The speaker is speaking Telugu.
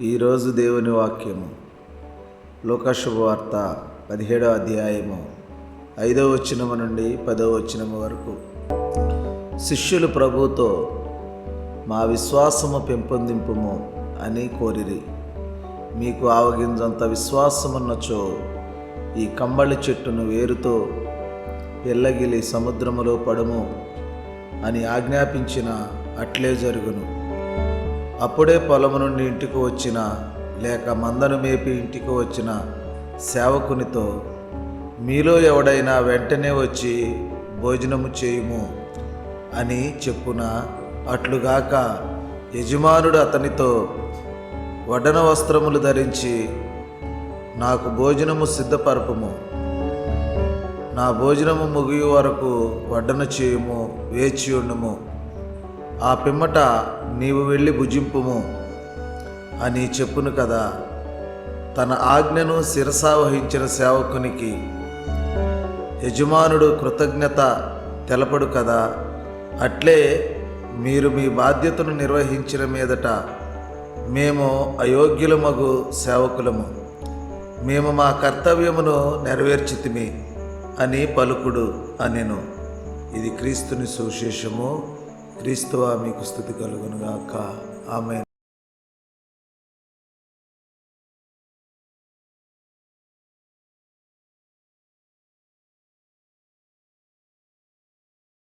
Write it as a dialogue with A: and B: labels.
A: ఈరోజు దేవుని వాక్యము. లోకశుభవార్త పదిహేడో అధ్యాయము ఐదవ వచనము నుండి పదవ వచనము వరకు. శిష్యులు ప్రభుతో మా విశ్వాసము పెంపొందింపుము అని కోరిరి. మీకు ఆవగింజంత విశ్వాసమున్నచో ఈ కమ్మళి చెట్టును వేరుతో ఎల్లగిలి సముద్రములో పడము అని ఆజ్ఞాపించిన అట్లే జరుగును. అప్పుడే పొలము నుండి ఇంటికి వచ్చిన లేక మందను మేపి ఇంటికి వచ్చిన సేవకునితో మీలో ఎవడైనా వెంటనే వచ్చి భోజనము చేయుము అని చెప్పున అట్లుగాక యజమానుడు అతనితో వడ్డన వస్త్రములు ధరించి నాకు భోజనము సిద్ధపరపము. నా భోజనము ముగియు వరకు వడ్డన చేయుము వేచి ఉండుము. ఆ పిమ్మట నీవు వెళ్ళి భుజింపుము అని చెప్పును కదా. తన ఆజ్ఞను శిరసావహించిన సేవకునికి యజమానుడు కృతజ్ఞత తెలపడు కదా. అట్లే మీరు మీ బాధ్యతను నిర్వహించిన మీదట మేము అయోగ్యులమగు సేవకులము. మేము మా కర్తవ్యమును నెరవేర్చితిమి అని పలుకుడు అనెను. ఇది క్రీస్తుని సువిశేషము. క్రీస్తువా మీకు స్థుతి కలుగునుగాక. ఆమె